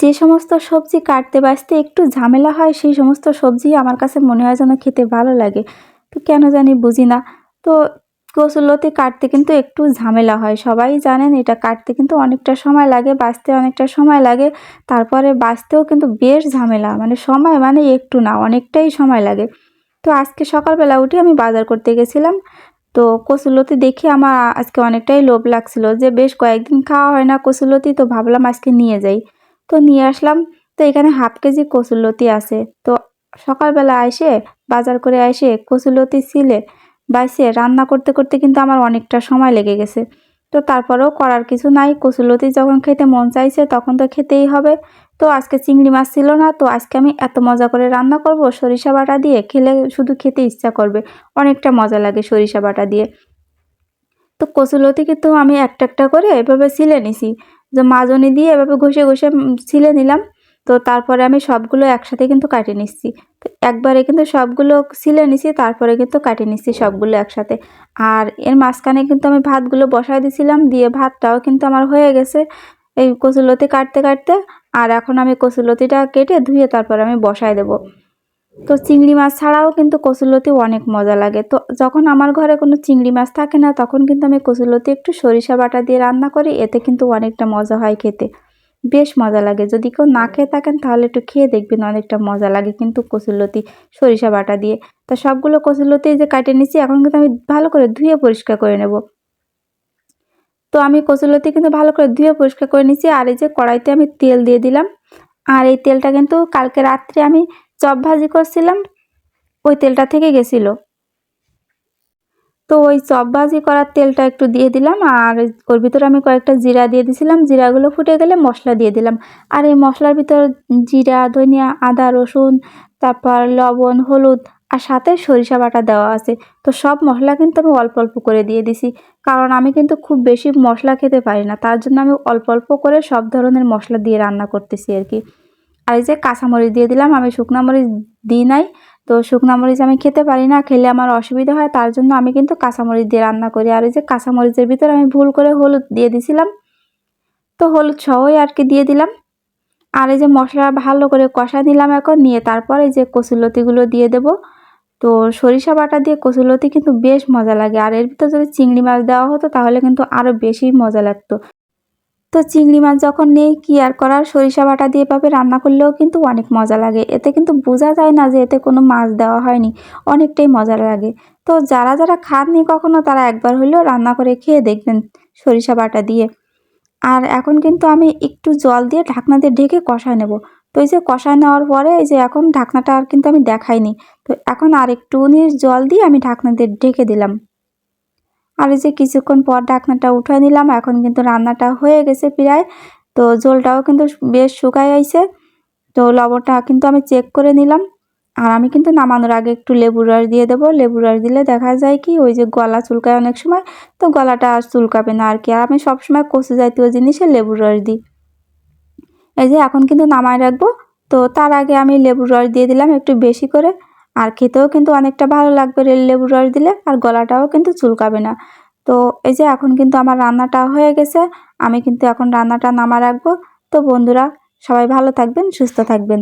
যে সমস্ত সবজি কাটতে বাছতে একটু ঝামেলা হয়, সেই সমস্ত সবজি আমার কাছে মনে হয় যেন খেতে ভালো লাগে। তো কেন জানি বুঝি না। তো কচুরলতি কাটতে কিন্তু একটু ঝামেলা হয়। সবাই জানেন এটা কাটতে কিন্তু অনেকটা সময় লাগে বাঁচতে অনেকটা সময় লাগে। তারপরে বাঁচতেও কিন্তু বেশ ঝামেলা মানে সময় মানে একটু না, অনেকটাই সময় লাগে। তো আজকে সকালবেলা উঠে আমি বাজার করতে গেছিলাম। তো কচুলতি দেখে আমার আজকে অনেকটাই লোভ লাগছিল যে বেশ কয়েকদিন খাওয়া হয় না কচুলতি তো ভাবলাম আজকে নিয়ে যাই। তো নিয়ে আসলাম। তো এখানে হাফ কেজি কচুরলতি আছে। তো সকালবেলা এসে বাজার করে এসে কচুরলতি ছিলে বাইসে রান্না করতে করতে কিন্তু আমার অনেকটা সময় লেগে গেছে। তো তারপরেও করার কিছু নাই। কচুরলতি যখন খেতে মন চাইছে তখন তো খেতেই হবে। তো আজকে চিংড়ি মাছ ছিল না। তো আজকে আমি এত মজা করে রান্না করব। সরিষা বাটা দিয়ে খেলে শুধু খেতে ইচ্ছা করবে। অনেকটা মজা লাগে সরিষা বাটা দিয়ে। তো কচুলতি কিন্তু আমি একটা একটা করে এভাবে ছিলে নিছি। যে মাজনি দিয়ে এভাবে ঘষে ঘষে ছিলে নিলাম। তো তারপরে আমি সবগুলো একসাথে কিন্তু কাটিয়ে নিচ্ছি। তো একবারে কিন্তু সবগুলো ছিলে নিছি, তারপরে কিন্তু কাটিয়ে নিচ্ছি সবগুলো একসাথে। আর এর মাঝখানে কিন্তু আমি ভাতগুলো বসায় দিছিলাম, দিয়ে ভাতটাও কিন্তু আমার হয়ে গেছে এই কচুলতি কাটতে কাটতে। আর এখন আমি কচুলতিটা কেটে ধুয়ে তারপর আমি বসায় দেব। তো চিংড়ি মাছ ছাড়াও কিন্তু কচুলতি অনেক মজা লাগে। তো যখন আমার ঘরে কোনো চিংড়ি মাছ থাকে না, তখন কিন্তু আমি কচুলতি একটু সরিষা বাটা দিয়ে রান্না করি, এতে কিন্তু অনেকটা মজা হয় খেতে। বেশ মজা লাগে। যদি কেউ না খেয়ে থাকেন, তাহলে একটু খেয়ে দেখবেন অনেকটা মজা লাগে কিন্তু কচুরলতি, সরিষা বাটা দিয়ে। তা সবগুলো কচুরলতি যে কাটে নিচ্ছি এখন কিন্তু আমি ভালো করে ধুয়ে পরিষ্কার করে নেব। তো আমি কচুরলতি কিন্তু ভালো করে ধুয়ে পরিষ্কার করে নিচ্ছি আর এই যে কড়াইতে আমি তেল দিয়ে দিলাম। আর এই তেলটা কিন্তু কালকে রাত্রে আমি চপ ভাজি করছিলাম, ওই তেলটা থেকে গেছিল। তো ওই চপ ভাজি করার তেলটা একটু দিয়ে দিলাম, আর ওর ভিতরে আমি কয়েকটা জিরা দিয়ে দিছিলাম। জিরাগুলো ফুটে গেলে মশলা দিয়ে দিলাম। আর এই মশলার ভিতর জিরা, ধনিয়া, আদা, রসুন, তারপর লবণ, হলুদ, আর সাথে সরিষা বাটা দেওয়া আছে। তো সব মশলা কিন্তু আমি অল্প অল্প করে দিয়ে দিছি, কারণ আমি কিন্তু খুব বেশি মশলা খেতে পারি না। তার জন্য আমি অল্প অল্প করে সব ধরনের মশলা দিয়ে রান্না করতেছি আর কি। আর এই যে কাঁচামরিচ দিয়ে দিলাম, আমি শুকনা মরিচ দিই নাই। তো শুকনা মরিচ আমি খেতে পারি না, খেলে আমার অসুবিধা হয়, তার জন্য আমি কিন্তু কাঁচামরিচ দিয়ে রান্না করি। আর এই যে কাঁচামরিচের ভিতরে আমি ভুল করে হলুদ দিয়ে দিছিলাম, তো হলুদ সহই আর কি দিয়ে দিলাম। আর এই যে মশলা ভালো করে কষা নিলাম এখন, নিয়ে তারপর এই যে কচুলতিগুলো দিয়ে দেব। তো সরিষা বাটা দিয়ে কচুলতি কিন্তু বেশ মজা লাগে, আর এর ভিতরে যদি চিংড়ি মাছ দেওয়া হতো তাহলে কিন্তু আরও বেশি মজা লাগতো। তো চিংড়ি মাছ যখন নেই, কি আর করার? সরিষা বাটা দিয়ে পাবে রান্না করলেও কিন্তু অনেক মজা লাগে। এতে কিন্তু বোঝা যায় না যে এতে কোনো মাছ দেওয়া হয়নি। অনেকটাই মজা লাগে। তো যারা যারা খাননি কখনো, তারা একবার হলেও রান্না করে খেয়ে দেখবেন সরিষা বাটা দিয়ে। আর এখন কিন্তু আমি একটু জল দিয়ে ঢাকনা দিয়ে ঢেকে কষায় নেব। তো এই যে কষায় নেওয়ার পরে, এই যে এখন ঢাকনাটা আর কিন্তু আমি দেখাইনি। তো এখন আর একটু জল দিয়ে আমি ঢাকনা দিয়ে ঢেকে দিলাম। আর যে কিছুক্ষণ পর ঢাকনাটা উঠে নিলাম, এখন কিন্তু রান্নাটা হয়ে গেছে প্রায়। তো ঝোলটাও কিন্তু বেশ শুকাই আইছে। তো লবণটা কিন্তু আমি চেক করে নিলাম। আর আমি কিন্তু নামানোর আগে একটু লেবুর রস দিয়ে দেবো। লেবুর রস দিলে দেখা যায় কি, ওই যে গলা চুলকায় অনেক সময়, তো গলাটা আর চুলকাবে না আর কি। আর আমি সবসময় কষু জাতীয় জিনিসে লেবুর রস দিই। এই যে এখন কিন্তু নামায় রাখব। তো তার আগে আমি লেবুর রস দিয়ে দিলাম একটু বেশি করে। আর খেতেও কিন্তু অনেকটা ভালো লাগবে রেল লেবুর রস দিলে, আর গলাটাও কিন্তু চুলকাবে না। তো এই যে এখন কিন্তু আমার রান্নাটা হয়ে গেছে, আমি কিন্তু এখন রান্নাটা নামা রাখব। তো বন্ধুরা, সবাই ভালো থাকবেন, সুস্থ থাকবেন।